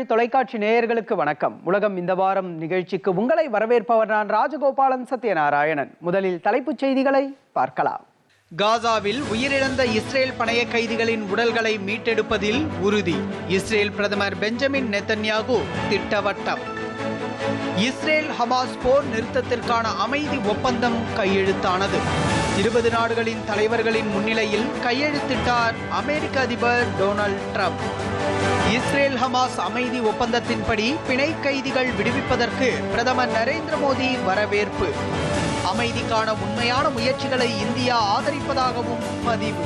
தமிழ் தொலைக்காட்சி நேயர்களுக்கு வணக்கம். உலகம் இந்த வாரம் நிகழ்ச்சிக்கு உங்களை வரவேற்பவர் நான் ராஜகோபாலன் சத்யநாராயணன். முதலில் தலைப்புச் செய்திகளை பார்க்கலாம். காசாவில் உயிரிழந்த இஸ்ரேல் பணைய கைதிகளின் உடல்களை மீட்டெடுப்பதில் உறுதி. இஸ்ரேல் பிரதமர் பெஞ்சமின் நெத்தன்யாகு திட்டவட்டம். இஸ்ரேல் ஹமாஸ் போர் நிறுத்தத்திற்கான அமைதி ஒப்பந்தம் கையெழுத்தானது. இருபது நாடுகளின் தலைவர்களின் முன்னிலையில் கையெழுத்திட்டார் அமெரிக்க அதிபர் டொனால்ட் ட்ரம்ப். இஸ்ரேல் ஹமாஸ் அமைதி ஒப்பந்தத்தின்படி பிணை கைதிகள் விடுவிப்பதற்கு பிரதமர் நரேந்திர மோடி வரவேற்பு. அமைதிக்கான உண்மையான முயற்சிகளை இந்தியா ஆதரிப்பதாகவும் பதிவு.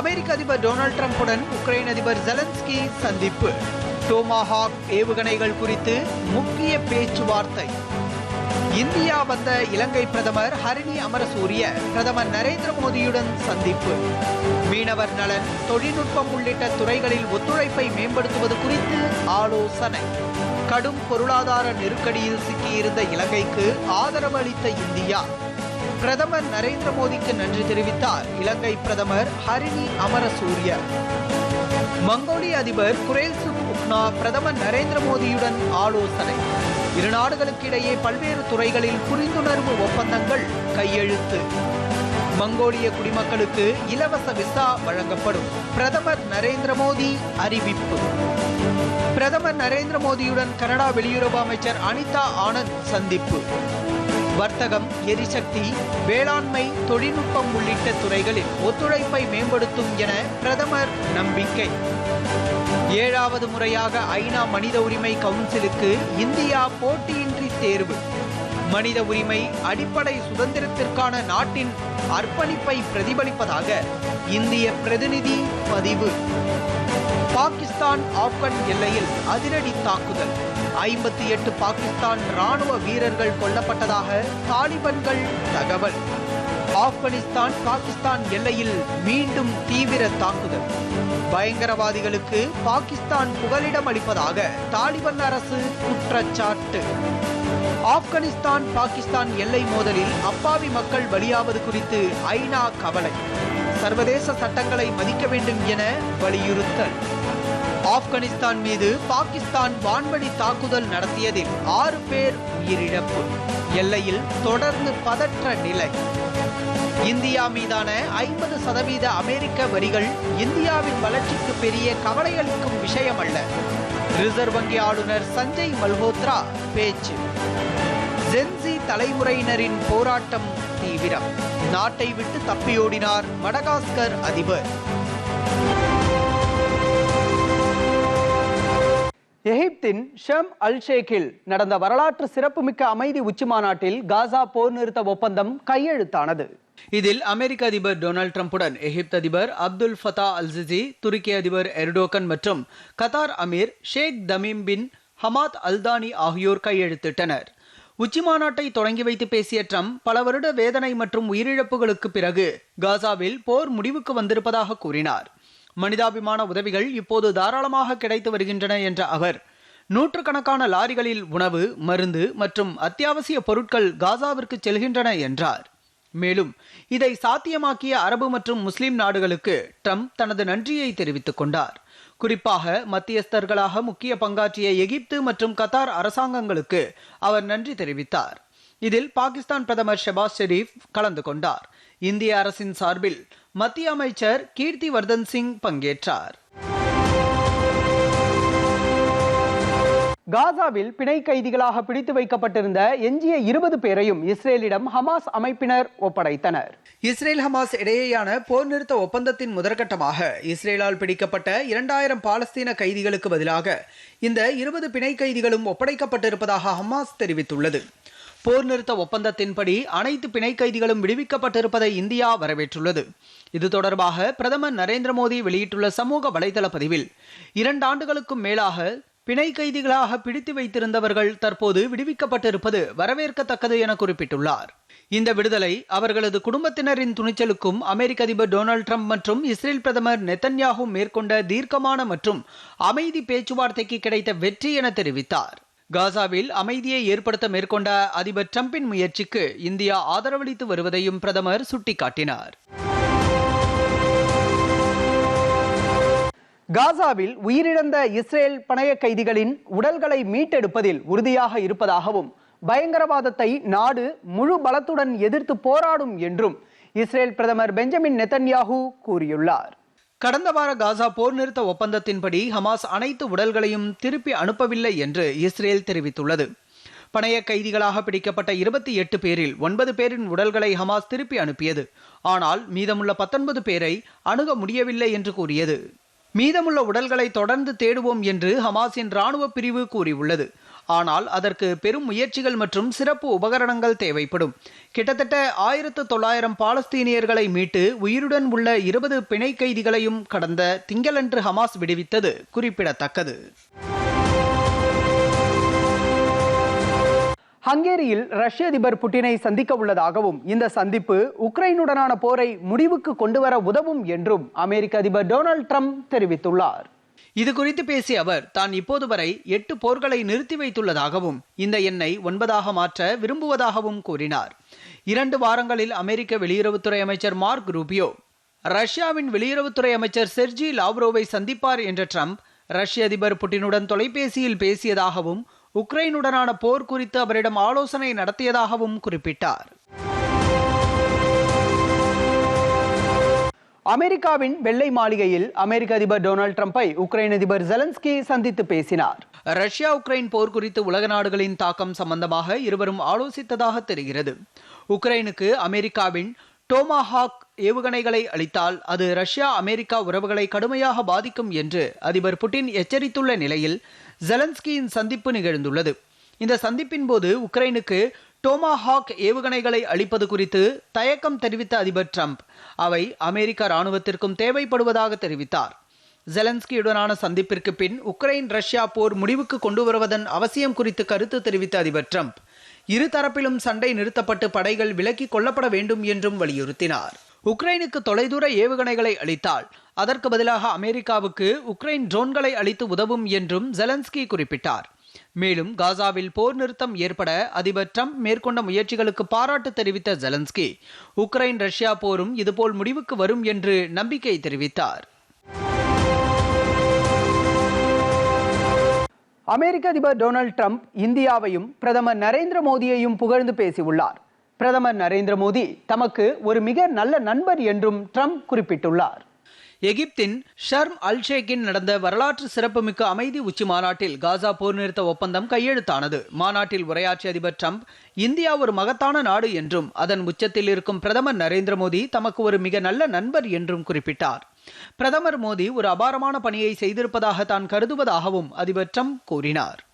அமெரிக்க அதிபர் டொனால்ட் ட்ரம்புடன் உக்ரைன் அதிபர் ஜெலன்ஸ்கி சந்திப்பு. டோமாஹாக் ஏவுகணைகள் குறித்து முக்கிய பேச்சுவார்த்தை. இந்தியா வந்த இலங்கை பிரதமர் ஹரிணி அமரசூரிய பிரதமர் நரேந்திர மோடியுடன் சந்திப்பு. மீனவர் நலன் தொழில்நுட்பம் உள்ளிட்ட துறைகளில் ஒத்துழைப்பை மேம்படுத்துவது குறித்து ஆலோசனை. கடும் பொருளாதார நெருக்கடியில் சிக்கியிருந்த இலங்கைக்கு ஆதரவு அளித்த இந்தியா. பிரதமர் நரேந்திர மோடிக்கு நன்றி தெரிவித்தார் இலங்கை பிரதமர் ஹரிணி அமரசூரிய. மங்கோலிய அதிபர் குரேல்சுக் உக்னா பிரதமர் நரேந்திர மோடியுடன் ஆலோசனை. இரு நாடுகளுக்கு இடையே பல்வேறு துறைகளில் புரிந்துணர்வு ஒப்பந்தங்கள் கையெழுத்து. மங்கோலிய குடிமக்களுக்கு இலவச விசா வழங்கப்படும். பிரதமர் நரேந்திர மோடி அறிவிப்பு. பிரதமர் நரேந்திர மோடியுடன் கனடா வெளியுறவு அமைச்சர் அனிதா ஆனந்த் சந்திப்பு. வர்த்தகம் எரிசக்தி வேளாண்மை தொழில்நுட்பம் உள்ளிட்ட துறைகளில் ஒத்துழைப்பை மேம்படுத்தும் என பிரதமர் நம்பிக்கை. ஏழாவது முறையாக ஐநா மனித உரிமை கவுன்சிலுக்கு இந்தியா போட்டியின்றி தேர்வு. மனித உரிமை அடிப்படை சுதந்திரத்திற்கான நாட்டின் அர்ப்பணிப்பை பிரதிபலிப்பதாக இந்திய பிரதிநிதி பதிவு. பாகிஸ்தான் ஆப்கன் எல்லையில் அதிரடி தாக்குதல். ஐம்பத்தி எட்டு பாகிஸ்தான் ராணுவ வீரர்கள் கொல்லப்பட்டதாக தாலிபன்கள் தகவல். ஆப்கானிஸ்தான் பாகிஸ்தான் எல்லையில் மீண்டும் தீவிர தாக்குதல். பயங்கரவாதிகளுக்கு பாகிஸ்தான் புகலிடம் அளிப்பதாக தாலிபன் அரசு குற்றச்சாட்டு. ஆப்கானிஸ்தான் பாகிஸ்தான் எல்லை மோதலில் அப்பாவி மக்கள் பலியாவது குறித்து ஐநா கவலை. சர்வதேச சட்டங்களை மதிக்க வேண்டும் என வலியுறுத்தல். ஆப்கானிஸ்தான் மீது பாகிஸ்தான் வான்வழி தாக்குதல் நடத்தியதில் ஆறு பேர் உயிரிழப்பு. எல்லையில் தொடர்ந்து பதற்ற நிலை. இந்தியா மீதான ஐம்பது சதவீத அமெரிக்க வரிகள் இந்தியாவின் வளர்ச்சிக்கு பெரிய கவலையளிக்கும் விஷயம் அல்ல ரிசர்வ் வங்கி ஆளுநர் சஞ்சய் மல்ஹோத்ரா பேச்சு. ஜென்சி தலைமுறையினரின் போராட்டம் தீவிரம். நாட்டை விட்டு தப்பியோடினார் மடகாஸ்கர் அதிபர். எகிப்தின் ஷம் அல் ஷேக்கில் நடந்த வரலாற்று சிறப்புமிக்க அமைதி உச்சி மாநாட்டில் காசா போர் நிறுத்த ஒப்பந்தம் கையெழுத்தானது. இதில் அமெரிக்க அதிபர் டொனால்ட் ட்ரம்புடன் எகிப்து அதிபர் அப்துல் ஃபதா அல்சிசி துருக்கி அதிபர் எர்டோகன் மற்றும் Qatar Amir Sheikh Tamim bin Hamad Al Thani ஆகியோர் கையெழுத்திட்டனர். உச்சி மாநாட்டை தொடங்கி வைத்து பேசிய ட்ரம்ப் பல வருட வேதனை மற்றும் உயிரிழப்புகளுக்கு பிறகு காசாவில் போர் முடிவுக்கு வந்திருப்பதாக கூறினார். மனிதாபிமான உதவிகள் இப்போது தாராளமாக கிடைத்து வருகின்றன என்ற அவர் நூற்றுக்கணக்கான லாரிகளில் உணவு மருந்து மற்றும் அத்தியாவசிய பொருட்கள் காசாவிற்கு செல்கின்றன என்றார். மேலும் இதை சாத்தியமாக்கிய அரபு மற்றும் முஸ்லிம் நாடுகளுக்கு ட்ரம்ப் தனது நன்றியை தெரிவித்துக் கொண்டார். குறிப்பாக மத்தியஸ்தர்களாக முக்கிய பங்காற்றிய எகிப்து மற்றும் கத்தார் அரசாங்கங்களுக்கு அவர் நன்றி தெரிவித்தார். இதில் பாகிஸ்தான் பிரதமர் ஷெபாஸ் ஷெரீப் கலந்து கொண்டார். இந்திய அரசின் சார்பில் மத்திய அமைச்சர் கீர்த்தி வர்தன் சிங் பங்கேற்றார். காசாவில் பிணை கைதிகளாக பிடித்து வைக்கப்பட்டிருந்த எஞ்சிய இருபது பேரையும் இஸ்ரேலிடம் ஹமாஸ் அமைப்பினர் ஒப்படைத்தனர். இஸ்ரேல் ஹமாஸ் இடையேயான போர் நிறுத்த ஒப்பந்தத்தின் முதற்கட்டமாக இஸ்ரேலால் பிடிக்கப்பட்ட இரண்டாயிரம் பாலஸ்தீன கைதிகளுக்கு பதிலாக இந்த இருபது பிணை கைதிகளும் ஒப்படைக்கப்பட்டிருப்பதாக ஹமாஸ் தெரிவித்துள்ளது. போர் நிறுத்த ஒப்பந்தத்தின்படி அனைத்து பிணை கைதிகளும் விடுவிக்கப்பட்டிருப்பதை இந்தியா வரவேற்றுள்ளது. இது தொடர்பாக பிரதமர் நரேந்திர மோடி வெளியிட்டுள்ள சமூக வலைதள பதிவில் இரண்டு ஆண்டுகளுக்கும் மேலாக பிணை கைதிகளாக பிடித்து வைத்திருந்தவர்கள் தற்போது விடுவிக்கப்பட்டிருப்பது வரவேற்கத்தக்கது என குறிப்பிட்டுள்ளார். இந்த விடுதலை அவர்களது குடும்பத்தினரின் துணிச்சலுக்கும் அமெரிக்க அதிபர் டொனால்ட் ட்ரம்ப் மற்றும் இஸ்ரேல் பிரதமர் நெத்தன்யாகு மேற்கொண்ட தீர்க்கமான மற்றும் அமைதி பேச்சுவார்த்தைக்கு கிடைத்த வெற்றி என தெரிவித்தார். காசாவில் அமைதியை ஏற்படுத்த மேற்கொண்ட அதிபர் டிரம்பின் முயற்சிக்கு இந்தியா ஆதரவளித்து வருவதையும் பிரதமர் சுட்டிக்காட்டினார். காசாவில் உயிரிழந்த இஸ்ரேல் பணைய கைதிகளின் உடல்களை மீட்டெடுப்பதில் உறுதியாக இருப்பதாகவும் பயங்கரவாதத்தை நாடு முழு பலத்துடன் எதிர்த்து போராடும் என்றும் இஸ்ரேல் பிரதமர் பெஞ்சமின் நெத்தன்யாஹூ கூறியுள்ளார். கடந்த வார காசா போர் நிறுத்த ஒப்பந்தத்தின்படி ஹமாஸ் அனைத்து உடல்களையும் திருப்பி அனுப்பவில்லை என்று இஸ்ரேல் தெரிவித்துள்ளது. பணைய கைதிகளாக பிடிக்கப்பட்ட இருபத்தி எட்டு பேரில் ஒன்பது பேரின் உடல்களை ஹமாஸ் திருப்பி அனுப்பியது. ஆனால் மீதமுள்ள பத்தொன்பது பேரை அணுக முடியவில்லை என்று கூறியது. மீதமுள்ள உடல்களை தொடர்ந்து தேடுவோம் என்று ஹமாஸின் ராணுவ பிரிவு கூறியுள்ளது. ஆனால் அதற்கு பெரும் முயற்சிகள் மற்றும் சிறப்பு உபகரணங்கள் தேவைப்படும். கிட்டத்தட்ட ஆயிரத்து தொள்ளாயிரம் பாலஸ்தீனியர்களை மீட்டு உயிருடன் உள்ள இருபது பிணை கைதிகளையும் கடந்த திங்களன்று ஹமாஸ் விடுவித்தது. குறிப்பிடத்தக்கது. ஹங்கேரியில் ரஷ்ய அதிபர் புட்டினை சந்திக்க உள்ளதாகவும் இந்த சந்திப்பு உக்ரைனுடனான போரை முடிவுக்கு கொண்டுவர உதவும் என்றும் அமெரிக்க அதிபர் டொனால்ட் ட்ரம்ப் தெரிவித்துள்ளார். இது குறித்து பேசிய அவர் தான் இப்போது வரை எட்டு போர்களை நிறுத்தி வைத்துள்ளதாகவும் இந்த எண்ணை ஒன்பதாக மாற்ற விரும்புவதாகவும் கூறினார். இரண்டு வாரங்களில் அமெரிக்க வெளியுறவுத்துறை அமைச்சர் மார்க் ரூபியோ ரஷ்யாவின் வெளியுறவுத்துறை அமைச்சர் செர்ஜி லாவ்ரோவை சந்திப்பார் என்ற ட்ரம்ப் ரஷ்ய அதிபர் புட்டினுடன் தொலைபேசியில் பேசியதாகவும் உக்ரைனுடனான போர் குறித்து அவரிடம் ஆலோசனை நடத்தியதாகவும் குறிப்பிட்டார். அமெரிக்காவின் வெள்ளை மாளிகையில் அமெரிக்க அதிபர் டொனால்ட் ட்ரம்ப்பை உக்ரைன் அதிபர் ஜெலன்ஸ்கி சந்தித்து பேசினார். ரஷ்யா உக்ரைன் போர் குறித்து உலக நாடுகளின் தாக்கம் சம்பந்தமாக இருவரும் ஆலோசித்ததாக தெரிகிறது. உக்ரைனுக்கு அமெரிக்காவின் டோமாஹாக் ஏவுகணைகளை அளித்தால் அது ரஷ்யா அமெரிக்கா உறவுகளை கடுமையாக பாதிக்கும் என்று அதிபர் புட்டின் எச்சரித்துள்ள நிலையில் ஜெலன்ஸ்கியின் சந்திப்பு நிகழ்ந்துள்ளது. இந்த சந்திப்பின் போது உக்ரைனுக்கு டோமாஹாக் ஏவுகணைகளை அளிப்பது குறித்து தயக்கம் தெரிவித்த அதிபர் ட்ரம்ப். அவை அமெரிக்க ராணுவத்திற்கும் தேவைப்படுவதாக தெரிவித்தார். ஜெலன்ஸ்கியுடனான சந்திப்பிற்கு பின் உக்ரைன் ரஷ்யா போர் முடிவுக்கு கொண்டு வருவதன் அவசியம் குறித்து கருத்து தெரிவித்த அதிபர் ட்ரம்ப். இருதரப்பிலும் சண்டை நிறுத்தப்பட்டு படைகள் விலக்கிக் கொள்ளப்பட வேண்டும் என்றும் வலியுறுத்தினார். உக்ரைனுக்கு தொலைதூர ஏவுகணைகளை அளித்தால் அதற்கு பதிலாக அமெரிக்காவுக்கு உக்ரைன் ட்ரோன்களை அளித்து உதவும் என்றும் ஜெலன்ஸ்கி குறிப்பிட்டார். மேலும் காசாவில் போர் நிறுத்தம் ஏற்பட அதிபர் ட்ரம்ப் மேற்கொண்ட முயற்சிகளுக்கு பாராட்டு தெரிவித்த ஜெலன்ஸ்கி. உக்ரைன் ரஷ்யா போரும் இதுபோல் முடிவுக்கு வரும் என்று நம்பிக்கை தெரிவித்தார். அமெரிக்க அதிபர் டொனால்ட் ட்ரம்ப் இந்தியாவையும் பிரதமர் நரேந்திர மோடியையும் புகழ்ந்து பேசியுள்ளார். பிரதமர் நரேந்திர மோடி தமக்கு ஒரு மிக நல்ல நண்பர் என்றும் ட்ரம்ப் குறிப்பிட்டுள்ளார். எகிப்தின் ஷர்ம் அல் ஷேக்கின் நடந்த வரலாற்று சிறப்புமிக்க அமைதி உச்சி மாநாட்டில் காசா போர் நிறுத்த ஒப்பந்தம் கையெழுத்தானது. மாநாட்டில் உரையாற்றிய அதிபர் ட்ரம்ப் இந்தியா ஒரு மகத்தான நாடு என்றும் அதன் உச்சத்தில் இருக்கும் பிரதமர் நரேந்திர மோடி தமக்கு ஒரு மிக நல்ல நண்பர் என்றும் குறிப்பிட்டார். பிரதமர் மோடி ஒரு அபாரமான பணியை செய்திருப்பதாக தான் கருதுவதாகவும் அதிபர் ட்ரம்ப் கூறினார்.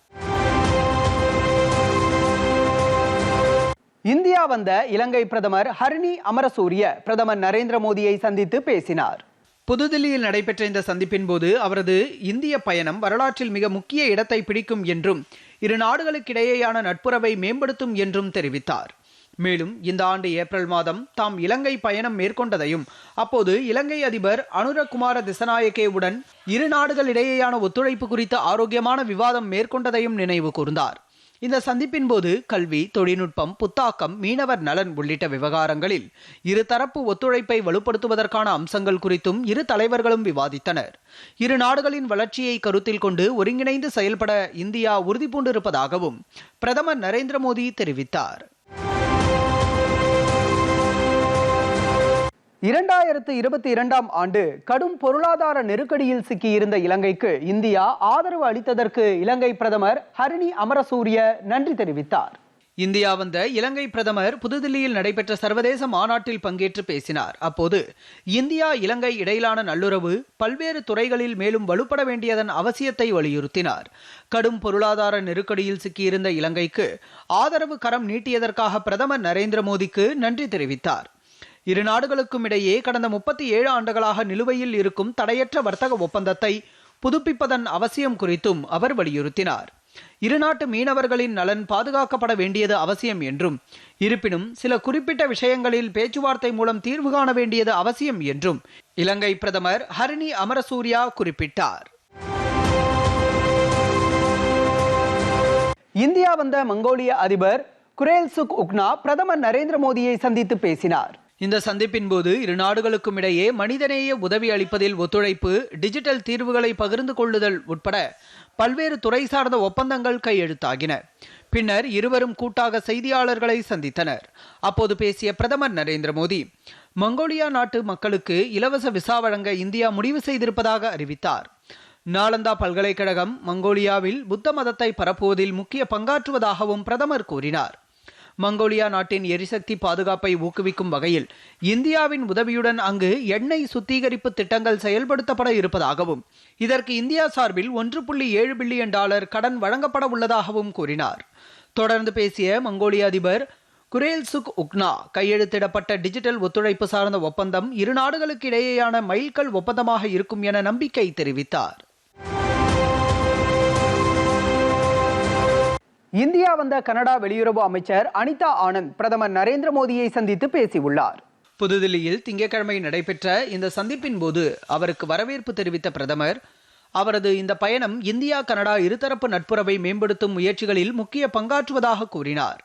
இந்தியா வந்த இலங்கை பிரதமர் ஹரிணி அமரசூரிய பிரதமர் நரேந்திர மோடியை சந்தித்து பேசினார். புதுதில்லியில் நடைபெற்ற இந்த சந்திப்பின் போது அவரது இந்திய பயணம் வரலாற்றில் மிக முக்கிய இடத்தை பிடிக்கும் என்றும் இரு நாடுகளுக்கிடையேயான நட்புறவை மேம்படுத்தும் என்றும் தெரிவித்தார். மேலும் இந்த ஆண்டு ஏப்ரல் மாதம் தாம் இலங்கை பயணம் மேற்கொண்டதையும் அப்போது இலங்கை அதிபர் அனுரகுமார திசநாயக்கேவுடன் இரு நாடுகளிடையேயான ஒத்துழைப்பு குறித்த ஆரோக்கியமான விவாதம் மேற்கொண்டதையும் நினைவு கூர்ந்தார். இந்த சந்திப்பின் போது கல்வி தொழில்நுட்பம் புத்தாக்கம் மீனவர் நலன் உள்ளிட்ட விவகாரங்களில் இருதரப்பு ஒத்துழைப்பை வலுப்படுத்துவதற்கான அம்சங்கள் குறித்தும் இரு தலைவர்களும் விவாதித்தனர். இரு நாடுகளின் வளர்ச்சியை கருத்தில் கொண்டு ஒருங்கிணைந்து செயல்பட இந்தியா உறுதிபூண்டிருப்பதாகவும் பிரதமர் நரேந்திர மோடி தெரிவித்தார். இரண்டாயிரத்து இருபத்தி இரண்டாம் ஆண்டு கடும் பொருளாதார நெருக்கடியில் சிக்கியிருந்த இலங்கைக்கு இந்தியா ஆதரவு அளித்ததற்கு இலங்கை பிரதமர் ஹரிணி அமரசூரிய நன்றி தெரிவித்தார். இந்தியா வந்த இலங்கை பிரதமர் புதுதில்லியில் நடைபெற்ற சர்வதேச மாநாட்டில் பங்கேற்று பேசினார். அப்போது இந்தியா இலங்கை இடையிலான நல்லுறவு பல்வேறு துறைகளில் மேலும் வலுப்பட வேண்டியதன் அவசியத்தை வலியுறுத்தினார். கடும் பொருளாதார நெருக்கடியில் சிக்கியிருந்த இலங்கைக்கு ஆதரவு கரம் நீட்டியதற்காக பிரதமர் நரேந்திர மோடிக்கு நன்றி தெரிவித்தார். இரு நாடுகளுக்கும் இடையே கடந்த முப்பத்தி ஏழு ஆண்டுகளாக நிலுவையில் இருக்கும் தடையற்ற வர்த்தக ஒப்பந்தத்தை புதுப்பிப்பதன் அவசியம் குறித்தும் அவர் வலியுறுத்தினார். இருநாட்டு மீனவர்களின் நலன் பாதுகாக்கப்பட வேண்டியது அவசியம் என்றும் இருப்பினும் சில குறிப்பிட்ட விஷயங்களில் பேச்சுவார்த்தை மூலம் தீர்வு காண வேண்டியது அவசியம் என்றும் இலங்கை பிரதமர் ஹரிணி அமரசூர்யா குறிப்பிட்டார். இந்தியா வந்த மங்கோலிய அதிபர் குரேல் சுக் உக்னா பிரதமர் நரேந்திர மோடியை சந்தித்து பேசினார். இந்த சந்திப்பின் போது இரு நாடுகளுக்கும் இடையே மனிதநேய உதவி அளிப்பதில் ஒத்துழைப்பு டிஜிட்டல் தீர்வுகளை பகிர்ந்து கொள்ளுதல் உட்பட பல்வேறு துறை சார்ந்த ஒப்பந்தங்கள் கையெழுத்தாகின. பின்னர் இருவரும் கூட்டாக செய்தியாளர்களை சந்தித்தனர். அப்போது பேசிய பிரதமர் நரேந்திர மோடி மங்கோலியா நாட்டு மக்களுக்கு இலவச விசா வழங்க இந்தியா முடிவு செய்திருப்பதாக அறிவித்தார். நாலந்தா பல்கலைக்கழகம் மங்கோலியாவில் புத்த மதத்தை பரப்புவதில் முக்கிய பங்காற்றுவதாகவும் பிரதமர் கூறினார். மங்கோலியா நாட்டின் எரிசக்தி பாதுகாப்பை ஊக்குவிக்கும் வகையில் இந்தியாவின் உதவியுடன் அங்கு எண்ணெய் சுத்திகரிப்பு திட்டங்கள் செயல்படுத்தப்பட இருப்பதாகவும் இதற்கு இந்தியா சார்பில் ஒன்று புள்ளி ஏழு பில்லியன் டாலர் கடன் வழங்கப்பட உள்ளதாகவும் கூறினார். தொடர்ந்து பேசிய மங்கோலிய அதிபர் குரேல் சுக் உக்னா கையெழுத்திடப்பட்ட டிஜிட்டல் ஒத்துழைப்பு சார்ந்த ஒப்பந்தம் இரு நாடுகளுக்கு இடையேயான மைல்கல் ஒப்பந்தமாக இருக்கும் என நம்பிக்கை தெரிவித்தார். இந்தியா வந்த கனடா வெளியுறவு அமைச்சர் அனிதா ஆனந்த் பிரதமர் நரேந்திர மோடியை சந்தித்து பேசியுள்ளார். புதுதில்லியில் திங்கட்கிழமை நடைபெற்ற இந்த சந்திப்பின் போது அவருக்கு வரவேற்பு தெரிவித்த பிரதமர் அவரது இந்த பயணம் இந்தியா கனடா இருதரப்பு நட்புறவை மேம்படுத்தும் முயற்சிகளில் முக்கிய பங்காற்றுவதாக கூறினார்.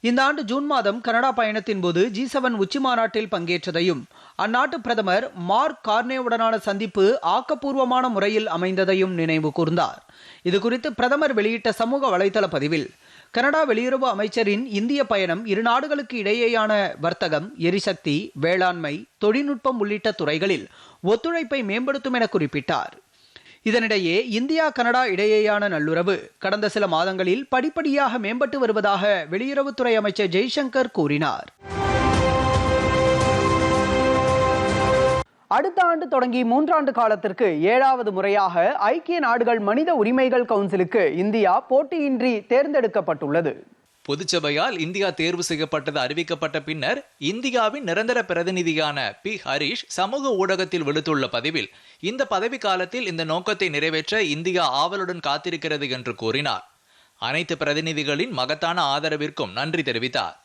இந்த ஆண்டு ஜூன் மாதம் கனடா பயணத்தின் போது ஜி செவன் உச்சி மாநாட்டில் பங்கேற்றதையும் அந்நாட்டு பிரதமர் மார்க் கார்னேவுடனான சந்திப்பு ஆக்கப்பூர்வமான முறையில் அமைந்ததையும் நினைவு கூர்ந்தார். இதுகுறித்து பிரதமர் வெளியிட்ட சமூக வலைதள பதிவில் கனடா வெளியுறவு அமைச்சரின் இந்திய பயணம் இரு நாடுகளுக்கு இடையேயான வர்த்தகம் எரிசக்தி வேளாண்மை தொழில்நுட்பம் உள்ளிட்ட துறைகளில் ஒத்துழைப்பை மேம்படுத்தும் என குறிப்பிட்டார். இதனிடையே இந்தியா கனடா இடையேயான நல்லுறவு கடந்த சில மாதங்களில் படிப்படியாக மேம்பட்டு வருவதாக வெளியுறவுத்துறை அமைச்சர் ஜெய்சங்கர் கூறினார். அடுத்த ஆண்டு தொடங்கி மூன்றாண்டு காலத்திற்கு ஏழாவது முறையாக ஐக்கிய நாடுகள் மனித உரிமைகள் கவுன்சிலுக்கு இந்தியா போட்டியின்றி தேர்ந்தெடுக்கப்பட்டுள்ளது. பொதுச்சபையால் இந்தியா தேர்வு செய்யப்பட்டது அறிவிக்கப்பட்ட பின்னர் இந்தியாவின் நிரந்தர பிரதிநிதியான பி. ஹரீஷ் சமூக ஊடகத்தில் விடுத்துள்ள பதிவில் இந்த பதவி காலத்தில் இந்த நோக்கத்தை நிறைவேற்ற இந்தியா ஆவலுடன் காத்திருக்கிறது என்று கூறினார். அனைத்து பிரதிநிதிகளின் மகத்தான ஆதரவிற்கும் நன்றி தெரிவித்தார்.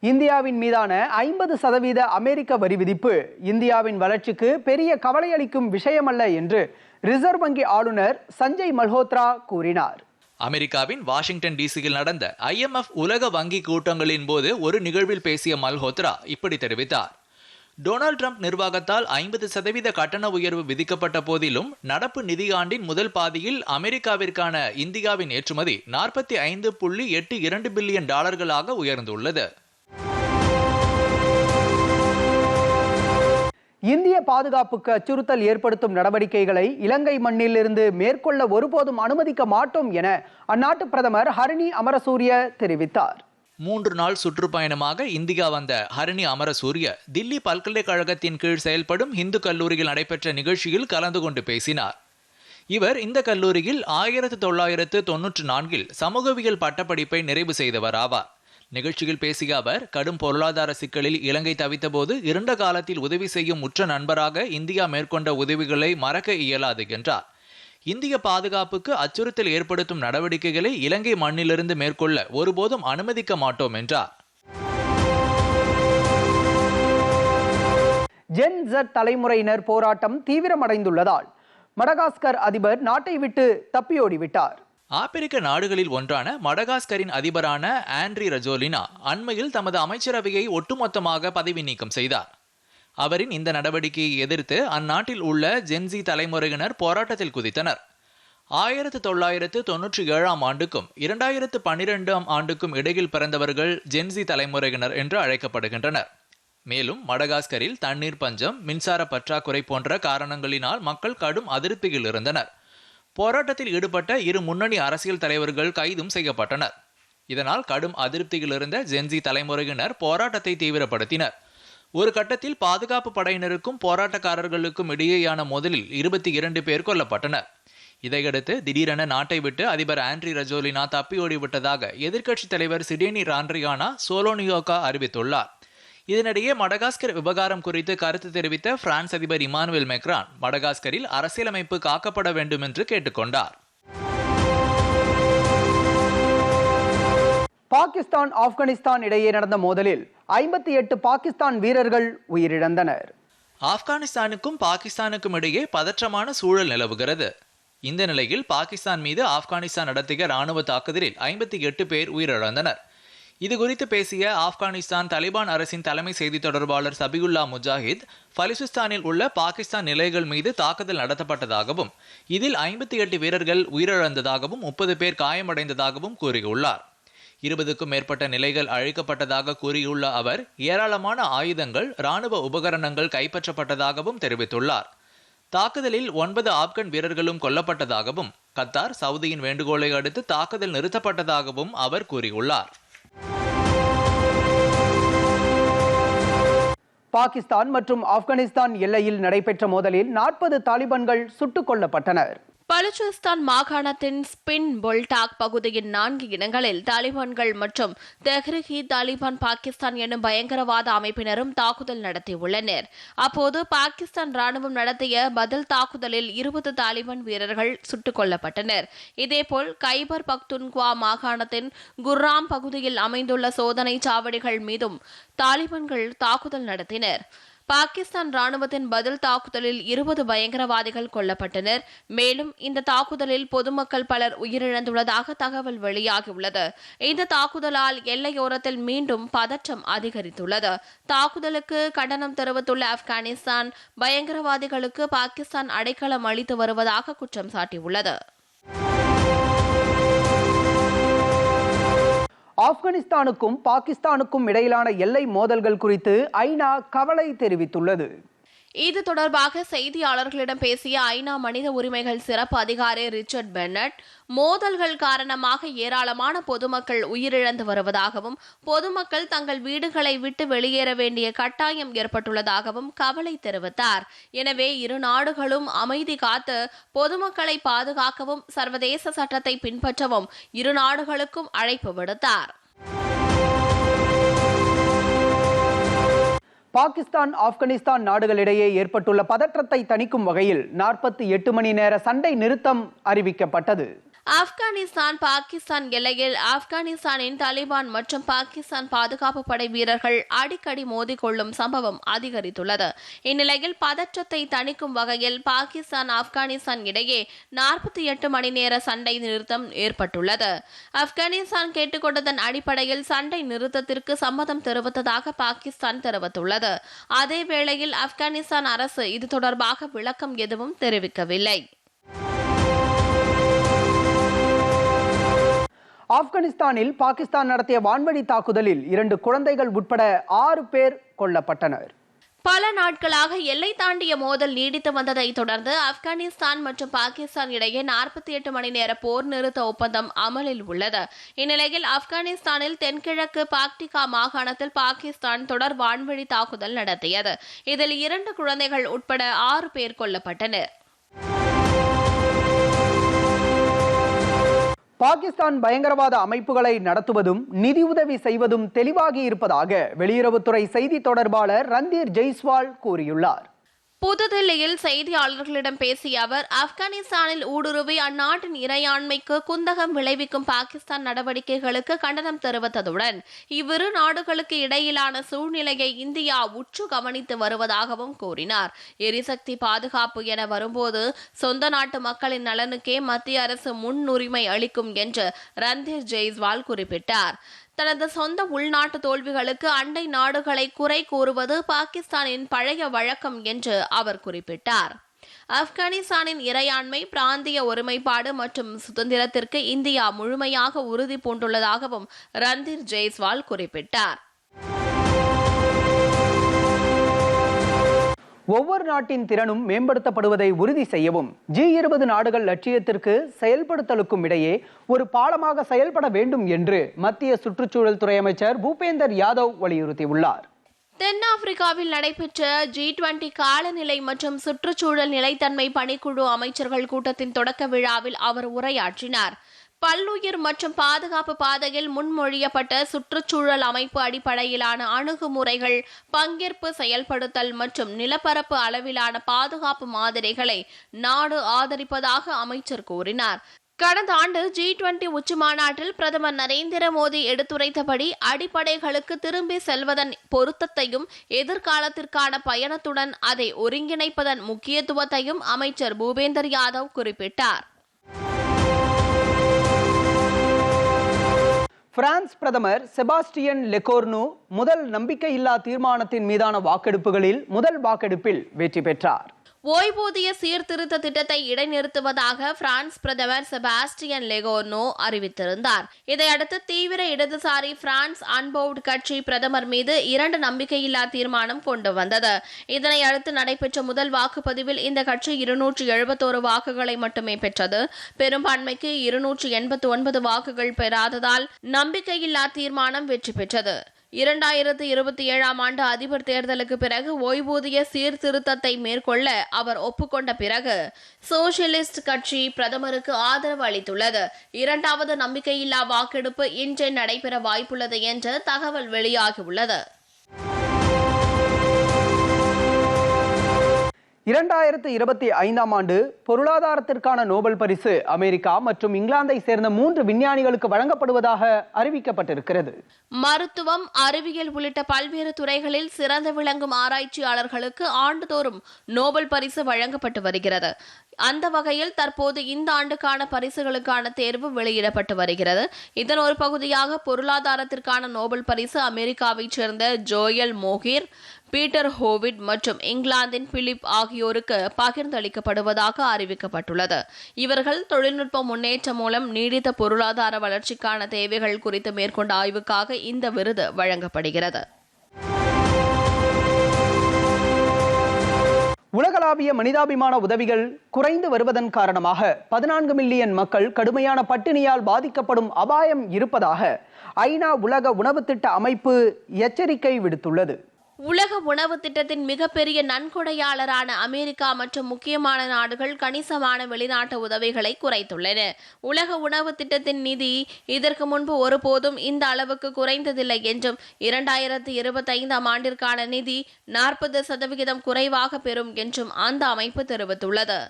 இந்தியாவின் மீதான ஐம்பது சதவீத அமெரிக்க வரி விதிப்பு இந்தியாவின் வளர்ச்சிக்கு பெரிய கவலையளிக்கும் விஷயமல்ல என்று ரிசர்வ் வங்கி ஆளுநர் சஞ்சய் மல்ஹோத்ரா கூறினார். அமெரிக்காவின் வாஷிங்டன் டிசியில் நடந்த ஐஎம்எஃப் உலக வங்கி கூட்டங்களின் போது ஒரு நிகழ்வில் பேசிய மல்ஹோத்ரா இப்படி தெரிவித்தார். டொனால்ட் ட்ரம்ப் நிர்வாகத்தால் ஐம்பது சதவீத கட்டண உயர்வு விதிக்கப்பட்ட போதிலும் நடப்பு நிதியாண்டின் முதல் பாதியில் அமெரிக்காவிற்கான இந்தியாவின் ஏற்றுமதி நாற்பத்தி ஐந்து புள்ளி எட்டு இரண்டு பில்லியன் டாலர்களாக உயர்ந்துள்ளது. இந்திய பாதுகாப்புக்கு அச்சுறுத்தல் ஏற்படுத்தும் நடவடிக்கைகளை இலங்கை மண்ணிலிருந்து மேற்கொள்ள ஒருபோதும் அனுமதிக்க மாட்டோம் என அந்நாட்டு பிரதமர் ஹரிணி அமரசூரிய தெரிவித்தார். மூன்று நாள் சுற்றுப்பயணமாக இந்தியா வந்த ஹரணி அமரசூரிய தில்லி பல்கலைக்கழகத்தின் கீழ் செயல்படும் இந்து கல்லூரியில் நடைபெற்ற நிகழ்ச்சியில் கலந்து கொண்டு பேசினார். இவர் இந்த கல்லூரியில் ஆயிரத்து தொள்ளாயிரத்து தொன்னூற்று நான்கில் சமூகவியல் பட்டப்படிப்பை நிறைவு செய்தவர் ஆவார். நிகழ்ச்சியில் பேசிய அவர் கடும் பொருளாதார சிக்கலில் இலங்கை தவித்தபோது இருண்ட காலத்தில் உதவி செய்யும் உற்ற நண்பராக இந்தியா மேற்கொண்ட உதவிகளை மறக்க இயலாது என்றார். இந்திய பாதுகாப்புக்கு அச்சுறுத்தல் ஏற்படுத்தும் நடவடிக்கைகளை இலங்கை மண்ணிலிருந்து மேற்கொள்ள ஒருபோதும் அனுமதிக்க மாட்டோம் என்றார். ஜென் ஜெட் தலைமுறையினர் போராட்டம் தீவிரமடைந்துள்ளதால் மடகாஸ்கர் அதிபர் நாட்டை விட்டு தப்பியோடிவிட்டார். ஆப்பிரிக்க நாடுகளில் ஒன்றான மடகாஸ்கரின் அதிபரான ஆண்ட்ரி ரஜோலினா அண்மையில் தமது அமைச்சரவையை ஒட்டுமொத்தமாக பதவி நீக்கம் செய்தார். அவரின் இந்த நடவடிக்கையை எதிர்த்து அந்நாட்டில் உள்ள ஜென்சி தலைமுறையினர் போராட்டத்தில் குதித்தனர். ஆயிரத்து தொள்ளாயிரத்து தொன்னூற்றி ஏழாம் ஆண்டுக்கும் இரண்டாயிரத்து பன்னிரெண்டாம் ஆண்டுக்கும் இடையில் பிறந்தவர்கள் ஜென்சி தலைமுறையினர் என்று அழைக்கப்படுகின்றனர். மேலும் மடகாஸ்கரில் தண்ணீர் பஞ்சம் மின்சார பற்றாக்குறை போன்ற காரணங்களினால் மக்கள் கடும் அதிருப்தியில் இருந்தனர். போராட்டத்தில் ஈடுபட்ட இரு முன்னணி அரசியல் தலைவர்கள் கைதும் செய்யப்பட்டனர். இதனால் கடும் அதிருப்தியில் இருந்த ஜென்சி தலைமுறையினர் போராட்டத்தை தீவிரப்படுத்தினர். ஒரு கட்டத்தில் பாதுகாப்பு படையினருக்கும் போராட்டக்காரர்களுக்கும் இடையேயான மோதலில் இருபத்தி இரண்டு பேர் கொல்லப்பட்டனர். இதையடுத்து திடீரென நாட்டை விட்டு அதிபர் ஆண்ட்ரி ரஜோலினா தப்பியோடி விட்டதாக எதிர்க்கட்சித் தலைவர் சிடேனி ரான்ரியானா சோலோனியோகா அறிவித்துள்ளார். இதனிடையே மடகாஸ்கர் விவகாரம் குறித்து கருத்து தெரிவித்த பிரான்ஸ் அதிபர் இமானுவேல் மெக்ரான் மடகாஸ்கரில் அரசியலமைப்பு காக்கப்பட வேண்டும் என்று கேட்டுக்கொண்டார். பாகிஸ்தான் ஆப்கானிஸ்தான் இடையே நடந்த மோதலில் ஐம்பத்தி எட்டு பாகிஸ்தான் வீரர்கள் உயிரிழந்தனர். ஆப்கானிஸ்தானுக்கும் பாகிஸ்தானுக்கும் இடையே பதற்றமான சூழல் நிலவுகிறது. இந்த நிலையில் பாகிஸ்தான் மீது ஆப்கானிஸ்தான் நடத்திய ராணுவ தாக்குதலில் ஐம்பத்தி எட்டு பேர் உயிரிழந்தனர். இது குறித்து பேசிய ஆப்கானிஸ்தான் தலிபான் அரசின் தலைமை செய்தி தொடர்பாளர் சபிகுல்லா முஜாஹித் பலிசிஸ்தானில் உள்ள பாகிஸ்தான் நிலைகள் மீது தாக்குதல் நடத்தப்பட்டதாகவும் இதில் ஐம்பத்தி எட்டு வீரர்கள் உயிரிழந்ததாகவும் முப்பது பேர் காயமடைந்ததாகவும் கூறியுள்ளார். இருபதுக்கும் மேற்பட்ட நிலைகள் அழிக்கப்பட்டதாக கூறியுள்ள அவர் ஏராளமான ஆயுதங்கள் ராணுவ உபகரணங்கள் கைப்பற்றப்பட்டதாகவும் தெரிவித்துள்ளார். தாக்குதலில் ஒன்பது ஆப்கன் வீரர்களும் கொல்லப்பட்டதாகவும் கத்தார் சவுதியின் வேண்டுகோளை அடுத்து தாக்குதல் நிறுத்தப்பட்டதாகவும் அவர் கூறியுள்ளார். பாகிஸ்தான் மற்றும் ஆப்கானிஸ்தான் எல்லையில் நடைபெற்ற மோதலில் நாற்பது தாலிபான்கள் சுட்டுக் கொல்லப்பட்டனர். பலுச்சிஸ்தான் மாகாணத்தின் ஸ்பின் பொல்டாக் பகுதியின் நான்கு இடங்களில் தாலிபான்கள் மற்றும் தெஹ்ரிஹி தாலிபான் பாகிஸ்தான் எனும் பயங்கரவாத அமைப்பினரும் தாக்குதல் நடத்தியுள்ளனர். அப்போது பாகிஸ்தான் ராணுவம் நடத்திய பதில் தாக்குதலில் இருபது தாலிபான் வீரர்கள் சுட்டுக் கொல்லப்பட்டனர். இதேபோல் கைபர் பக்துன்குவா மாகாணத்தின் குர்ராம் பகுதியில் அமைந்துள்ள சோதனை சாவடிகள் மீதும் தாலிபான்கள் தாக்குதல் நடத்தினர். பாகிஸ்தான் ராணுவத்தின் பதில் தாக்குதலில் இருபது பயங்கரவாதிகள் கொல்லப்பட்டனர். மேலும் இந்த தாக்குதலில் பொதுமக்கள் பலர் உயிரிழந்துள்ளதாக தகவல் வெளியாகியுள்ளது. இந்த தாக்குதலால் எல்லையோரத்தில் மீண்டும் பதற்றம் அதிகரித்துள்ளது. தாக்குதலுக்கு கண்டனம் தெரிவித்துள்ள ஆப்கானிஸ்தான் பயங்கரவாதிகளுக்கு பாகிஸ்தான் அடைக்கலம் அளித்து வருவதாக குற்றம் சாட்டியுள்ளது. ஆப்கானிஸ்தானுக்கும் பாகிஸ்தானுக்கும் இடையிலான எல்லை மோதல்கள் குறித்து ஐநா கவலை தெரிவித்துள்ளது. இது தொடர்பாக செய்தியாளர்களிடம் பேசிய ஐநா மனித உரிமைகள் சிறப்பு அதிகாரி ரிச்சர்ட் பென்னட் மோதல்கள் காரணமாக ஏராளமான பொதுமக்கள் உயிரிழந்து வருவதாகவும் பொதுமக்கள் தங்கள் வீடுகளை விட்டு வெளியேற வேண்டிய கட்டாயம் ஏற்பட்டுள்ளதாகவும் கவலை தெரிவித்தார். எனவே இரு நாடுகளும் அமைதி காத்து பொதுமக்களை பாதுகாக்கவும் சர்வதேச சட்டத்தை பின்பற்றவும் இரு நாடுகளுக்கும் அழைப்பு விடுத்தார். பாகிஸ்தான் ஆப்கானிஸ்தான் நாடுகளிடையே ஏற்பட்டுள்ள பதற்றத்தை தணிக்கும் வகையில் நாற்பத்தி எட்டு மணி நேர சண்டை நிறுத்தம் அறிவிக்கப்பட்டது. ஆப்கானிஸ்தான் பாகிஸ்தான் எல்லையில் ஆப்கானிஸ்தானின் தாலிபான் மற்றும் பாகிஸ்தான் பாதுகாப்பு படை வீரர்கள் அடிக்கடி மோதிக்கொள்ளும் சம்பவம் அதிகரித்துள்ளது. இந்நிலையில் பதற்றத்தை தணிக்கும் வகையில் பாகிஸ்தான் ஆப்கானிஸ்தான் இடையே நாற்பத்தி எட்டு மணி நேர சண்டை நிறுத்தம் ஏற்பட்டுள்ளது. ஆப்கானிஸ்தான் கேட்டுக்கொண்டதன் அடிப்படையில் சண்டை நிறுத்தத்திற்கு சம்மதம் தெரிவித்ததாக பாகிஸ்தான் தெரிவித்துள்ளது. அதே வேளையில் ஆப்கானிஸ்தான் அரசு இது தொடர்பாக விளக்கம் எதுவும் தெரிவிக்கவில்லை. ஆப்கானிஸ்தானில் பாகிஸ்தான் நடத்திய வான்வழி தாக்குதலில் இரண்டு குழந்தைகள் உட்பட ஆறு பேர் கொல்லப்பட்டனர். பல நாட்களாக எல்லை தாண்டிய மோதல் நீடித்து வந்ததை தொடர்ந்து ஆப்கானிஸ்தான் மற்றும் பாகிஸ்தான் இடையே நாற்பத்தி எட்டு மணி நேர போர் நிறுத்த ஒப்பந்தம் அமலில் உள்ளது. இந்நிலையில் ஆப்கானிஸ்தானில் தென்கிழக்கு பாக்டிகா மாகாணத்தில் பாகிஸ்தான் தொடர் வான்வழி தாக்குதல் நடத்தியது. இதில் இரண்டு குழந்தைகள் உட்பட ஆறு பேர் கொல்லப்பட்டனர். பாகிஸ்தான் பயங்கரவாத அமைப்புகளை நடத்துவதும் நிதியுதவி செய்வதும் தெளிவாகி இருப்பதாக வெளியுறவுத்துறை செய்தி தொடர்பாளர் ரந்தீர் ஜெய்ஸ்வால் கூறியுள்ளார். புதுதில்லியில் செய்தியாளர்களிடம் பேசிய அவர் ஆப்கானிஸ்தானில் ஊடுருவி அந்நாட்டின் இறையாண்மைக்கு குந்தகம் விளைவிக்கும் பாகிஸ்தான் நடவடிக்கைகளுக்கு கண்டனம் தெரிவித்ததுடன் இவ்விரு நாடுகளுக்கு இடையிலான சூழ்நிலையை இந்தியா உற்று கவனித்து வருவதாகவும் கூறினார். எரிசக்தி பாதுகாப்பு என வரும்போது சொந்த நாட்டு மக்களின் நலனுக்கே மத்திய அரசு முன்னுரிமை அளிக்கும் என்று ரந்தீர் ஜெய்ஸ்வால் குறிப்பிட்டார். தனது சொந்த உள்நாட்டு தோல்விகளுக்கு அண்டை நாடுகளை குறை கூறுவது பாகிஸ்தானின் பழைய வழக்கம் என்று அவர் குறிப்பிட்டார். ஆப்கானிஸ்தானின் இறையாண்மை பிராந்திய ஒருமைப்பாடு மற்றும் சுதந்திரத்திற்கு இந்தியா முழுமையாக உறுதி பூண்டுள்ளதாகவும் ரந்தீர் ஜெய்ஸ்வால் குறிப்பிட்டார். ஒவ்வொரு நாட்டின் திறனும் மேம்படுத்தப்படுவதை உறுதி செய்யவும் ஜி இருபது நாடுகள் லட்சியத்திற்கு செயல்படுத்தலுக்கும் இடையே ஒரு பாலமாக செயல்பட வேண்டும் என்று மத்திய சுற்றுச்சூழல் துறை அமைச்சர் பூபேந்தர் யாதவ் வலியுறுத்தியுள்ளார். தென்னாப்பிரிக்காவில் நடைபெற்ற ஜி டுவெண்டி காலநிலை மற்றும் சுற்றுச்சூழல் நிலைத்தன்மை பணிக்குழு அமைச்சர்கள் கூட்டத்தின் தொடக்க விழாவில் அவர் உரையாற்றினார். பல்லுயிர் மற்றும் பாதுகாப்பு பாதையில் முன்மொழியப்பட்ட சுற்றுச்சூழல் அமைப்பு அடிப்படையிலான அணுகுமுறைகள் பங்கேற்பு செயல்படுத்தல் மற்றும் நிலப்பரப்பு அளவிலான பாதுகாப்பு மாதிரிகளை நாடு ஆதரிப்பதாக அமைச்சர் கூறினார். கடந்த ஆண்டு ஜி டுவெண்டி உச்சி மாநாட்டில் பிரதமர் நரேந்திர மோடி எடுத்துரைத்தபடி அடிப்படைகளுக்கு திரும்பி செல்வதன் பொருத்தத்தையும் எதிர்காலத்திற்கான பயணத்துடன் அதை ஒருங்கிணைப்பதன் முக்கியத்துவத்தையும் அமைச்சர் பூபேந்தர் யாதவ் குறிப்பிட்டார். பிரான்ஸ் பிரதமர் செபாஸ்டியன் லெகோர்னு முதல் நம்பிக்கையில்லா தீர்மானத்தின் மீதான வாக்கெடுப்புகளில் முதல் வாக்கெடுப்பில் வெற்றி பெற்றார். ஓய்வூதிய சீர்திருத்த திட்டத்தை இடைநிறுத்துவதாக பிரான்ஸ் பிரதமர் செபாஸ்டியன் லெகோர்னோ அறிவித்திருந்தார். இதையடுத்து தீவிர இடதுசாரி பிரான்ஸ் அன்பவுட் கட்சி பிரதமர் மீது இரண்டு நம்பிக்கையில்லா தீர்மானம் கொண்டு வந்தது. இதனை அடுத்து நடைபெற்ற முதல் வாக்குப்பதிவில் இந்த கட்சி இருநூற்று எழுபத்தோரு வாக்குகளை மட்டுமே பெற்றது. பெரும்பான்மைக்கு இருநூற்று எண்பத்தி ஒன்பது வாக்குகள் பெறாததால் நம்பிக்கையில்லா தீர்மானம் வெற்றி பெற்றது. இரண்டாயிரத்து இருபத்தி ஏழாம் ஆண்டு அதிபர் தேர்தலுக்கு பிறகு ஓய்வூதிய சீர்திருத்தத்தை மேற்கொள்ள அவர் ஒப்புக்கொண்ட பிறகு சோசியலிஸ்ட் கட்சி பிரதமருக்கு ஆதரவு அளித்துள்ளது. இரண்டாவது நம்பிக்கையில்லா வாக்கெடுப்பு இன்றே நடைபெற வாய்ப்புள்ளது என்று தகவல் வெளியாகியுள்ளது. இரண்டாயிரத்து இருபத்தி ஐந்தாம் ஆண்டு பொருளாதாரத்திற்கான நோபல் பரிசு அமெரிக்கா மற்றும் இங்கிலாந்தை சேர்ந்த மூன்று விஞ்ஞானிகளுக்கு வழங்கப்படுவதாக அறிவிக்கப்பட்டிருக்கிறது. மருத்துவம் அறிவியல் உள்ளிட்ட பல்வேறு துறைகளில் சிறந்து விளங்கும் ஆராய்ச்சியாளர்களுக்கு ஆண்டுதோறும் நோபல் பரிசு வழங்கப்பட்டு வருகிறது. அந்த வகையில் தற்போது இந்த ஆண்டுக்கான பரிசுகளுக்கான தேர்வு வெளியிடப்பட்டு வருகிறது. இதன் ஒரு பகுதியாக பொருளாதாரத்திற்கான நோபல் பரிசு அமெரிக்காவைச் சேர்ந்த ஜோயல் மோகிர் பீட்டர் ஹோவிட் மற்றும் இங்கிலாந்தின் பிலிப் ஆகியோருக்கு பகிர்ந்தளிக்கப்படுவதாக அறிவிக்கப்பட்டுள்ளது. இவர்கள் தொழில்நுட்ப முன்னேற்றம் மூலம் நீடித்த பொருளாதார வளர்ச்சிக்கான தேவைகள் குறித்து மேற்கொண்ட ஆய்வுக்காக இந்த விருது வழங்கப்படுகிறது. உலகளாவிய மனிதாபிமான உதவிகள் குறைந்து வருவதன் காரணமாக பதினான்கு மில்லியன் மக்கள் கடுமையான பட்டினியால் பாதிக்கப்படும் அபாயம் இருப்பதாக ஐநா உலக உணவு திட்ட அமைப்பு எச்சரிக்கை விடுத்துள்ளது. உலக உணவு திட்டத்தின் மிகப்பெரிய நன்கொடையாளரான அமெரிக்கா மற்றும் முக்கியமான நாடுகள் கணிசமான வெளிநாட்டு உதவிகளை குறைத்துள்ளன. உலக உணவு திட்டத்தின் நிதி இதற்கு முன்பு ஒருபோதும் இந்த அளவுக்கு குறைந்ததில்லை என்றும் இரண்டாயிரத்தி இருபத்தைந்தாம் ஆண்டிற்கான நிதி நாற்பது சதவிகிதம் குறைவாக பெறும் என்றும் அந்த அமைப்பு தெரிவித்துள்ளது.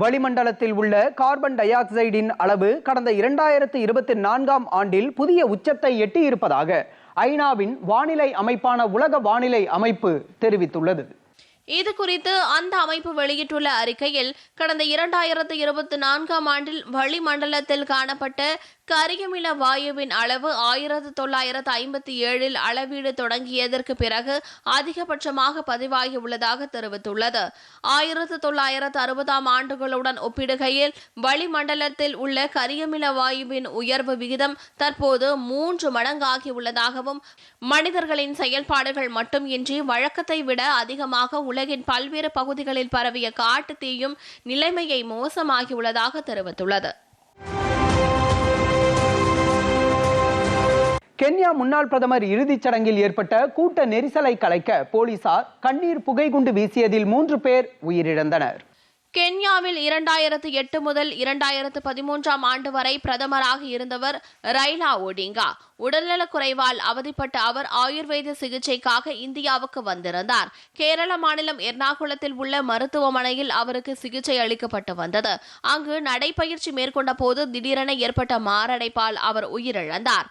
வளிமண்டலத்தில் உள்ள கார்பன் டை ஆக்சைடின் அளவு கடந்த இரண்டாயிரத்து இருபத்தி நான்காம் ஆண்டில் புதிய உச்சத்தை எட்டியிருப்பதாக ஐநாவின் வானிலை அமைப்பான உலக வானிலை அமைப்பு தெரிவித்துள்ளது. இது குறித்து அந்த அமைப்பு வெளியிட்டுள்ள அறிக்கையில் கடந்த இரண்டாயிரத்து இருபத்தி நான்காம் ஆண்டில் வளிமண்டலத்தில் காணப்பட்ட கரியமில வாயுவின் அளவு ஆயிரத்து தொள்ளாயிரத்து ஐம்பத்தி ஏழில் அளவீடு தொடங்கியதற்கு பிறகு அதிகபட்சமாக பதிவாகியுள்ளதாக தெரிவித்துள்ளது. ஆயிரத்து தொள்ளாயிரத்து அறுபதாம் ஆண்டுகளுடன் ஒப்பிடுகையில் வளிமண்டலத்தில் உள்ள கரியமில வாயுவின் உயர்வு விகிதம் தற்போது மூன்று மடங்காகியுள்ளதாகவும் மனிதர்களின் செயல்பாடுகள் மட்டுமின்றி வழக்கத்தை விட அதிகமாக உலகின் பல்வேறு பகுதிகளில் பரவிய காட்டு தீயும் நிலைமையை மோசமாகியுள்ளதாக தெரிவித்துள்ளது. கென்யா முன்னாள் பிரதமர் இறுதிச் சடங்கில் ஏற்பட்ட கூட்ட நெரிசலை கலைக்க போலீசார் கண்ணீர் புகைகுண்டு வீசியதில் மூன்று பேர் உயிரிழந்தனர். கென்யாவில் இரண்டாயிரத்து எட்டு முதல் இரண்டாயிரத்து பதிமூன்றாம் ஆண்டு வரை பிரதமராக இருந்தவர் ரைலா ஒடிங்கா. உடல்நலக் குறைவால் அவதிப்பட்ட அவர் ஆயுர்வேத சிகிச்சைக்காக இந்தியாவுக்கு வந்திருந்தார். கேரள மாநிலம் எர்ணாகுளத்தில் உள்ள மருத்துவமனையில் அவருக்கு சிகிச்சை அளிக்கப்பட்டு வந்தது. அங்கு நடைபயிற்சி மேற்கொண்ட போது திடீரென ஏற்பட்ட மாரடைப்பால் அவர் உயிரிழந்தார்.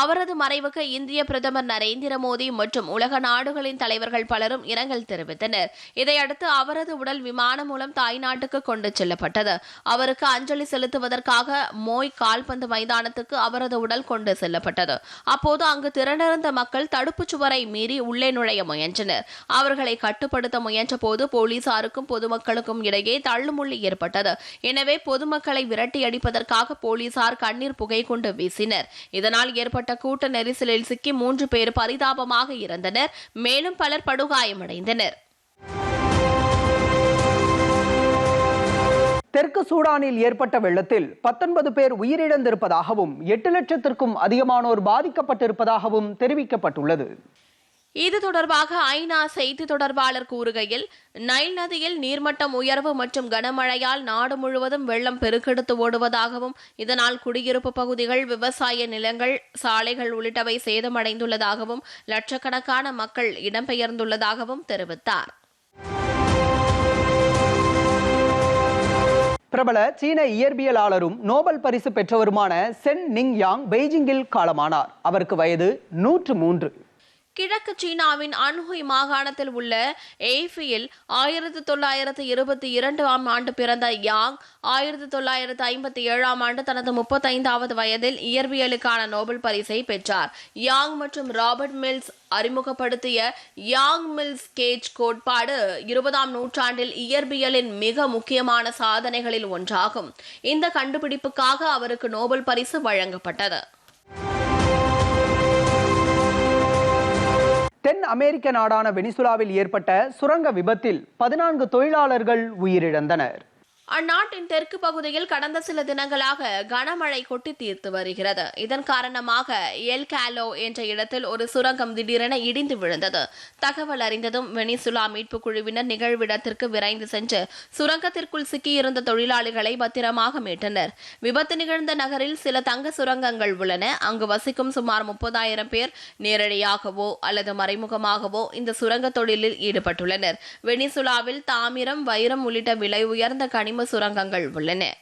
அவரது மறைவுக்கு இந்திய பிரதமர் நரேந்திர மோடி மற்றும் உலக நாடுகளின் தலைவர்கள் பலரும் இரங்கல் தெரிவித்தனர். இதையடுத்து அவரது உடல் விமானம் மூலம் தாய்நாட்டுக்கு கொண்டு செல்லப்பட்டது. அவருக்கு அஞ்சலி செலுத்துவதற்காக மோய் கால்பந்து மைதானத்துக்கு அவரது உடல் கொண்டு செல்லப்பட்டது. அப்போது அங்கு திரண்டிருந்த மக்கள் தடுப்புச் சுவரை மீறி உள்ளே நுழைய முயன்றனர். அவர்களை கட்டுப்படுத்த முயன்ற போது போலீசாருக்கும் பொதுமக்களுக்கும் இடையே தள்ளுமுள்ளி ஏற்பட்டது. எனவே பொதுமக்களை விரட்டி அடிப்பதற்காக போலீசார் கண்ணீர் புகை கொண்டு வீசினர். இதனால் ஏற்பட்ட ஏற்பட்ட கூட்ட நெரிசலில் சிக்கி மூன்று பேர் பரிதாபமாக இறந்தனர். மேலும் பலர் படுகாயமடைந்தனர். தெற்கு சூடானில் ஏற்பட்ட வெள்ளத்தில் பத்தொன்பது பேர் உயிரிழந்திருப்பதாகவும் எட்டு லட்சத்திற்கும் அதிகமானோர் பாதிக்கப்பட்டிருப்பதாகவும் தெரிவிக்கப்பட்டுள்ளது. இது தொடர்பாக ஐநா செய்தி தொடர்பாளர் கூறுகையில் நைல் நதியில் நீர்மட்டம் உயர்வு மற்றும் கனமழையால் நாடு முழுவதும் வெள்ளம் பெருக்கெடுத்து ஓடுவதாகவும் இதனால் குடியிருப்பு பகுதிகள் விவசாய நிலங்கள் சாலைகள் உள்ளிட்டவை சேதமடைந்துள்ளதாகவும் லட்சக்கணக்கான மக்கள் இடம்பெயர்ந்துள்ளதாகவும் தெரிவித்தார். பிரபல சீன இயற்பியலாளரும் நோபல் பரிசு பெற்றவருமான சென் நிங் யாங் பெய்ஜிங்கில் காலமானார். அவருக்கு வயது நூற்று மூன்று. கிழக்கு சீனாவின் அன்ஹுய் மாகாணத்தில் உள்ள எய்ஃபியில் ஆயிரத்தி தொள்ளாயிரத்து இருபத்தி இரண்டாம் ஆண்டு பிறந்த யாங் ஆயிரத்தி தொள்ளாயிரத்து ஐம்பத்தி ஏழாம் ஆண்டு தனது முப்பத்தைந்தாவது வயதில் இயற்பியலுக்கான நோபல் பரிசை பெற்றார். யாங் மற்றும் ராபர்ட் மில்ஸ் அறிமுகப்படுத்திய யாங் மில்ஸ் கேஜ் கோட்பாடு இருபதாம் நூற்றாண்டில் இயற்பியலின் மிக முக்கியமான சாதனைகளில் ஒன்றாகும். இந்த கண்டுபிடிப்புக்காக அவருக்கு நோபல் பரிசு வழங்கப்பட்டது. தென் அமெரிக்க நாடான வெனிசுலாவில் ஏற்பட்ட சுரங்க விபத்தில் பதினான்கு தொழிலாளர்கள் உயிரிழந்தனர். அந்நாட்டின் தெற்கு பகுதியில் கடந்த சில தினங்களாக கனமழை கொட்டி தீர்த்து வருகிறது. இதன் காரணமாக எல் காலோ என்ற இடத்தில் ஒரு சுரங்கம் திடீரென இடிந்து விழுந்தது. தகவல் அறிந்ததும் வெனிசுலா மீட்பு குழுவினர் நிகழ்விடத்திற்கு விரைந்து சென்று சுரங்கத்திற்குள் சிக்கியிருந்த தொழிலாளிகளை பத்திரமாக மீட்டனர். விபத்து நிகழ்ந்த நகரில் சில தங்க சுரங்கங்கள் உள்ளன. அங்கு வசிக்கும் சுமார் முப்பதாயிரம் பேர் நேரடியாகவோ அல்லது மறைமுகமாகவோ இந்த சுரங்க தொழிலில் ஈடுபட்டுள்ளனர். வெனிசுலாவில் தாமிரம் வைரம் உள்ளிட்ட விலை உயர்ந்த கனிம சுரங்கங்கள் உள்ளன.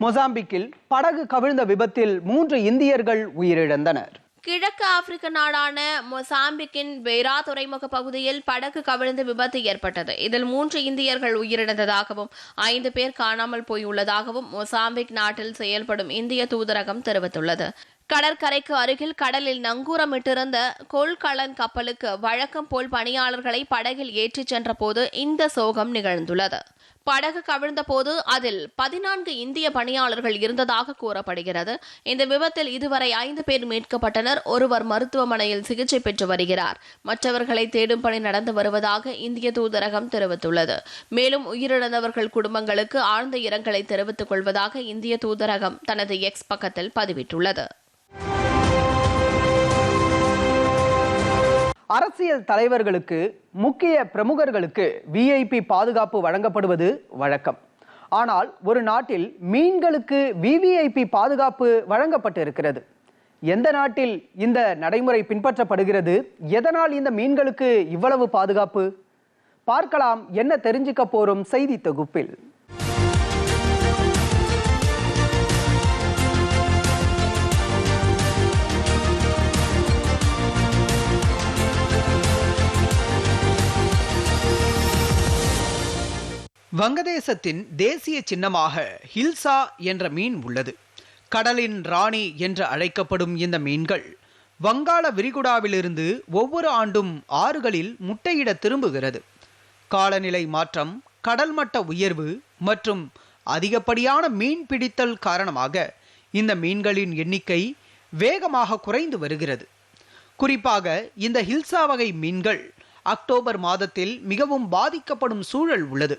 மொசாம்பிக்கில் படகு கவிழ்ந்த விபத்தில் மூன்று இந்தியர்கள் உயிரிழந்தனர். கிழக்கு ஆப்பிரிக்க நாடான மொசாம்பிக்கின் பெய்ரா துறைமுக பகுதியில் படகு கவிழ்ந்து விபத்து ஏற்பட்டது. இதில் மூன்று இந்தியர்கள் உயிரிழந்ததாகவும் ஐந்து பேர் காணாமல் போயுள்ளதாகவும் மொசாம்பிக் நாட்டில் செயல்படும் இந்திய தூதரகம் தெரிவித்துள்ளது. கடற்கரைக்கு அருகில் கடலில் நங்கூரமிட்டிருந்த கொள்கலன் கப்பலுக்கு வழக்கம் போல் பணியாளர்களை படகில் ஏற்றிச் சென்றபோது இந்த சோகம் நிகழ்ந்துள்ளது. படகு கவிழ்ந்தபோது அதில் பதினான்கு இந்திய பணியாளர்கள் இருந்ததாக கூறப்படுகிறது. இந்த விபத்தில் இதுவரை ஐந்து பேர் மீட்கப்பட்டனர். ஒருவர் மருத்துவமனையில் சிகிச்சை பெற்று வருகிறார். மற்றவர்களை தேடும் பணி நடந்து வருவதாக இந்திய தூதரகம் தெரிவித்துள்ளது. மேலும் உயிரிழந்தவர்கள் குடும்பங்களுக்கு ஆழ்ந்த இரங்கலை தெரிவித்துக் கொள்வதாக இந்திய தூதரகம் தனது எக்ஸ் பக்கத்தில் பதிவிட்டுள்ளது. அரசியல் தலைவர்களுக்கு முக்கிய பிரமுகர்களுக்கு விஐபி பாதுகாப்பு வழங்கப்படுவது வழக்கம். ஆனால் ஒரு நாட்டில் மீன்களுக்கு விவிஐபி பாதுகாப்பு வழங்கப்பட்டிருக்கிறது. எந்த நாட்டில் இந்த நடைமுறை பின்பற்றப்படுகிறது? எதனால் இந்த மீன்களுக்கு இவ்வளவு பாதுகாப்பு? பார்க்கலாம் என்ன தெரிஞ்சுக்க போறோம் செய்தி தொகுப்பில். வங்கதேசத்தின் தேசிய சின்னமாக ஹில்சா என்ற மீன் உள்ளது. கடலின் ராணி என்று அழைக்கப்படும் இந்த மீன்கள் வங்காள விரிகுடாவிலிருந்து ஒவ்வொரு ஆண்டும் ஆறுகளில் முட்டையிட திரும்புகிறது. காலநிலை மாற்றம் கடல் மட்ட உயர்வு மற்றும் அதிகப்படியான மீன் பிடித்தல் காரணமாக இந்த மீன்களின் எண்ணிக்கை வேகமாக குறைந்து வருகிறது. குறிப்பாக இந்த ஹில்சா வகை மீன்கள் அக்டோபர் மாதத்தில் மிகவும் பாதிக்கப்படும் சூழல் உள்ளது.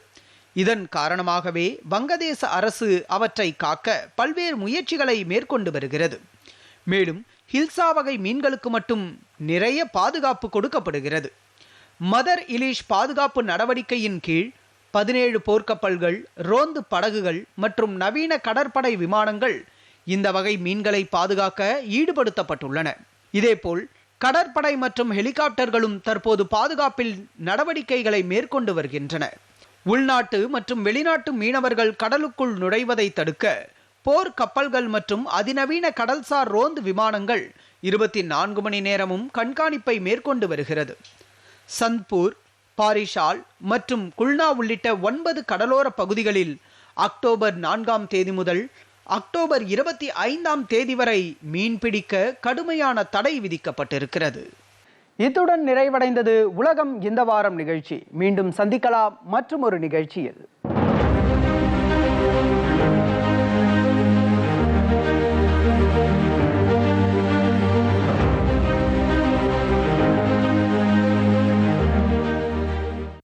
இதன் காரணமாகவே வங்கதேச அரசு அவற்றை காக்க பல்வேறு முயற்சிகளை மேற்கொண்டு வருகிறது. மேலும் ஹில்சா வகை மீன்களுக்கு மட்டும் நிறைய பாதுகாப்பு கொடுக்கப்படுகிறது. மதர் இலிஷ் பாதுகாப்பு நடவடிக்கையின் கீழ் பதினேழு போர்க்கப்பல்கள் ரோந்து படகுகள் மற்றும் நவீன கடற்படை விமானங்கள் இந்த வகை மீன்களை பாதுகாக்க ஈடுபடுத்தப்பட்டுள்ளன. இதேபோல் கடற்படை மற்றும் ஹெலிகாப்டர்களும் தற்போது பாதுகாப்பில் நடவடிக்கைகளை மேற்கொண்டு வருகின்றன. உள்நாட்டு மற்றும் வெளிநாட்டு மீனவர்கள் கடலுக்குள் நுழைவதை தடுக்க போர் கப்பல்கள் மற்றும் அதிநவீன கடல்சார் ரோந்து விமானங்கள் இருபத்தி நான்கு மணி நேரமும் கண்காணிப்பை மேற்கொண்டு வருகிறது. சந்த்பூர் பாரிஷால் மற்றும் குல்னா உள்ளிட்ட ஒன்பது கடலோர பகுதிகளில் அக்டோபர் நான்காம் தேதி முதல் அக்டோபர் இருபத்தி ஐந்தாம் தேதி வரை மீன்பிடிக்க கடுமையான தடை விதிக்கப்பட்டிருக்கிறது. இத்துடன் நிறைவடைந்தது உலகம் இந்த வாரம் நிகழ்ச்சி. மீண்டும் சந்திக்கலாம் மற்றும் ஒரு நிகழ்ச்சியில்.